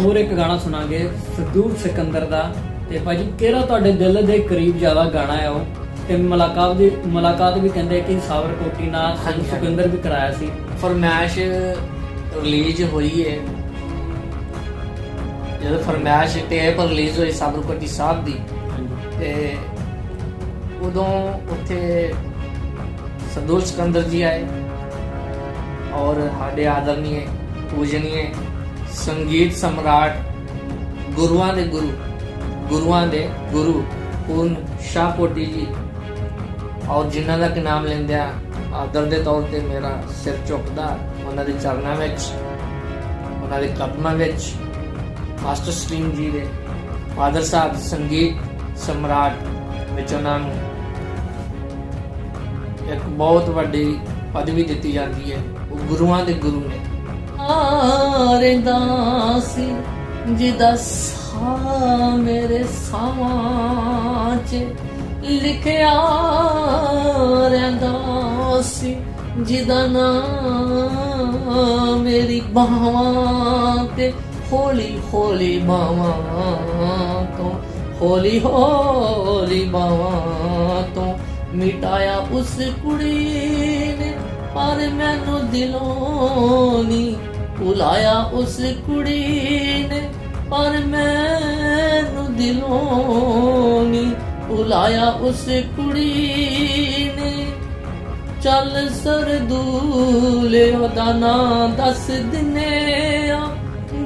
ਹੋਰ ਇੱਕ ਗਾਣਾ ਸੁਣਾਂਗੇ ਸਦੂਰ ਸਿਕੰਦਰ ਦਾ। ਤੇ ਭਾਜੀ ਕਿਹੜਾ ਤੁਹਾਡੇ ਦਿਲ ਦੇ ਕਰੀਬ ਜ਼ਿਆਦਾ ਗਾਣਾ ਹੈ ਉਹ? ਤੇ ਮੁਲਾਕਾਤ ਦੀ ਮੁਲਾਕਾਤ ਵੀ ਕਹਿੰਦੇ ਕਿ ਸਾਵਰ ਕੋਟੀ ਨਾਲ ਹਾਂਜੀ। ਸੁਖਿੰਦਰ ਵੀ ਕਰਾਇਆ ਸੀ। ਫਰਮੈਸ਼ ਰਿਲੀਜ਼ ਹੋਈ ਹੈ ਜਦੋਂ ਫਰਮੈਸ਼ ਟੇਪ ਰਿਲੀਜ਼ ਹੋਈ ਸਾਬਰਕੋਟੀ ਸਾਹਿਬ ਦੀ ਤੇ ਉਦੋਂ ਉੱਥੇ ਸਦੂਲ ਸਿਕੰਦਰ ਜੀ ਆਏ। ਔਰ ਸਾਡੇ ਆਦਰਨੀਏ ਪੂਜਨੀਏ ਸੰਗੀਤ ਸਮਰਾਟ ਗੁਰੂਆਂ ਦੇ ਗੁਰੂ, ਗੁਰੂਆਂ ਦੇ ਗੁਰੂ ਪੂਰਨ ਸ਼ਾਹ ਜੀ। ਔਰ ਜਿਨ੍ਹਾਂ ਦਾ ਕਿ ਨਾਮ ਲੈਂਦਿਆਂ ਆਦਰ ਦੇ ਤੌਰ ਤੇ ਮੇਰਾ ਸਿਰ ਝੁਕਦਾ, ਉਹਨਾਂ ਦੇ ਚਰਨਾਂ ਵਿੱਚ, ਉਹਨਾਂ ਦੇ ਕਦਮਾਂ ਵਿੱਚ, ਮਾਸਟਰ ਸਟ੍ਰੀਮ ਜੀ ਦੇ ਫਾਦਰ ਸਾਹਿਬ ਸੰਗੀਤ ਸਮਰਾਟ ਵਿੱਚ ਉਹਨਾਂ ਨੂੰ ਇੱਕ ਬਹੁਤ ਵੱਡੀ ਪਦਵੀ ਦਿੱਤੀ ਜਾਂਦੀ ਹੈ। ਉਹ ਗੁਰੂਆਂ ਦੇ ਗੁਰੂ ਨੇ। ਆਰੇਂਦਾ ਸੀ ਜਿਹਦਾ ਸਾ ਮੇਰੇ ਸਾਵਾਂ ਚ ਲਿਖਿਆ ਰਹਿੰਦਾ ਸੀ, ਜਿਹਦਾ ਨਾਮ ਮੇਰੀ ਬਾਹਾਂ ਤੇ ਹੌਲੀ ਹੌਲੀ ਬਾਹਾਂ ਤੋਂ, ਹੌਲੀ ਹੌਲੀ ਬਾਹਾਂ ਤੋਂ ਮਿਟਾਇਆ ਉਸ ਕੁੜੀ ਨੇ, ਪਰ ਮੈਨੂੰ ਦਿਲੋਂ ਨਹੀਂ ਭੁਲਾਇਆ ਉਸ ਕੁੜੀ ਨੇ, ਪਰ ਮੈਨੂੰ ਦਿਲੋਂ ਨਹੀਂ ਭੁਲਾਇਆ ਉਸ ਕੁੜੀ ਨੇ। ਚੱਲ ਸਰਦੂਲੇ ਉਹਦਾ ਨਾਂ ਦੱਸ ਦਿਨੇ ਆ,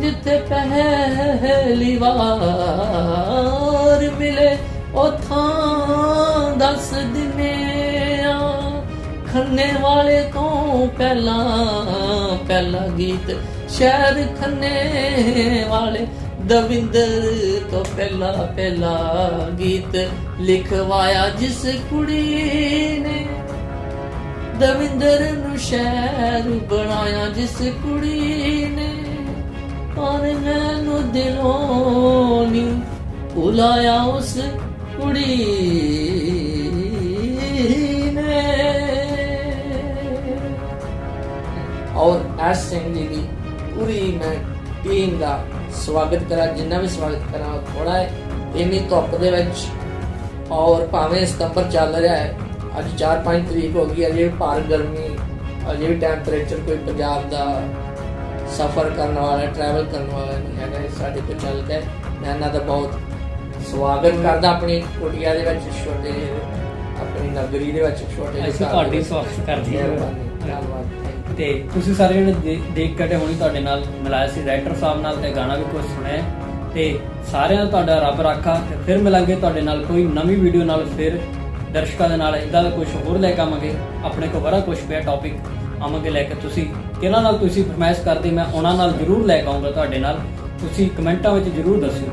ਜਿੱਥੇ ਪਹਿਲੀ ਵਾਰ ਮਿਲੇ, ਉਹ ਥਾਂ ਦੱਸ ਦਿਨੇ ਆ। ਖੰਨੇ ਵਾਲੇ ਤੋਂ ਪਹਿਲਾਂ ਪਹਿਲਾ ਗੀਤ ਸ਼ਹਿਰ ਖੰਨੇ ਵਾਲੇ ਦਵਿੰਦਰ ਤੋਂ ਪਹਿਲਾ ਪਹਿਲਾ ਗੀਤ ਲਿਖਵਾਇਆ, ਜਿਸ ਕੁੜੀ ਨੇ ਦਵਿੰਦਰ ਨੂੰ ਸ਼ਹਿਰ ਬਣਾਇਆ, ਜਿਸ ਕੁੜੀ ਨੇ ਔਰ ਮੈਨੂੰ ਦਿਲੋਂ ਨਹੀਂ ਭੁਲਾਇਆ ਉਸ ਕੁੜੀ ਐਸ ਸਿੰਘ ਜੀ ਦੀ ਪੂਰੀ ਮੈਂ ਟੀਮ ਦਾ ਸਵਾਗਤ ਕਰਾਂ ਜਿੰਨਾ ਵੀ ਸਵਾਗਤ ਕਰਾਂ ਥੋੜਾ ਹੈ ਇੰਨੀ ਧੁੱਪ ਦੇ ਵਿੱਚ ਔਰ ਭਾਵੇਂ ਸਤੰਬਰ ਚੱਲ ਰਿਹਾ ਹੈ ਅੱਜ 4-5 ਤਰੀਕ ਹੋ ਗਈ ਅਜੇ ਭਾਰ ਗਰਮੀ ਅਜੇ ਵੀ ਟੈਂਪਰੇਚਰ ਕੋਈ ਪੰਜਾਬ ਦਾ ਸਫ਼ਰ ਕਰਨ ਵਾਲਾ ਟਰੈਵਲ ਕਰਨ ਵਾਲਾ ਨਹੀਂ ਹੈਗਾ ਇਹ ਸਾਡੇ ਕੋਲ ਚੱਲ ਕੇ ਮੈਂ ਇਹਨਾਂ ਦਾ ਬਹੁਤ ਸਵਾਗਤ ਕਰਦਾ ਆਪਣੀ ਕੁਟੀਆ ਦੇ ਵਿੱਚ ਛੋਟੇ ਜਿਹੇ ਆਪਣੀ ਨਗਰੀ ਦੇ ਵਿੱਚ ਛੋਟੇ ਜਿਹੇ ਅਸੀਂ ਤੁਹਾਡੀ। ਸਵਾਗਤ ਕਰਦੇ ਹਾਂ। ਧੰਨਵਾਦ। ਤੇ ਤੁਸੀਂ ਸਾਰੇ ਜਿਹੜੇ ਦੇ- ਦੇਖ ਕੇ ਹੋਣੀ ਤੁਹਾਡੇ ਨਾਲ ਮਿਲਾਇਆ ਸੀ ਰਾਈਟਰ ਸਾਹਿਬ ਨਾਲ ਤੇ ਗਾਣਾ ਵੀ ਕੁਝ ਸੁਣਿਆ ਹੈ। ਤੇ ਸਾਰਿਆਂ ਦਾ ਤੁਹਾਡਾ ਰੱਬ ਰਾਖਾ ਤੇ ਫਿਰ ਮਿਲਾਂਗੇ ਤੁਹਾਡੇ ਨਾਲ ਕੋਈ ਨਵੀਂ ਵੀਡੀਓ ਨਾਲ, ਫਿਰ ਦਰਸ਼ਕਾਂ ਦੇ ਨਾਲ ਇਦਾਂ ਦਾ ਕੁਝ ਹੋਰ ਲੈ ਕੇ ਆਵਾਂਗੇ। ਆਪਣੇ ਕੋਲ ਬੜਾ ਕੁਝ ਪਿਆ ਟੌਪਿਕ ਆਵਾਂਗੇ ਲੈ ਕੇ। ਤੁਸੀਂ ਕਿਹਨਾਂ ਨਾਲ ਤੁਸੀਂ ਫਰਮਾਇਸ਼ ਕਰਦੇ, ਮੈਂ ਉਹਨਾਂ ਨਾਲ ਜ਼ਰੂਰ ਲੈ ਕੇ ਆਉਂਗਾ ਤੁਹਾਡੇ ਨਾਲ। ਤੁਸੀਂ ਕਮੈਂਟਾਂ ਵਿੱਚ ਜ਼ਰੂਰ ਦੱਸਿਓ।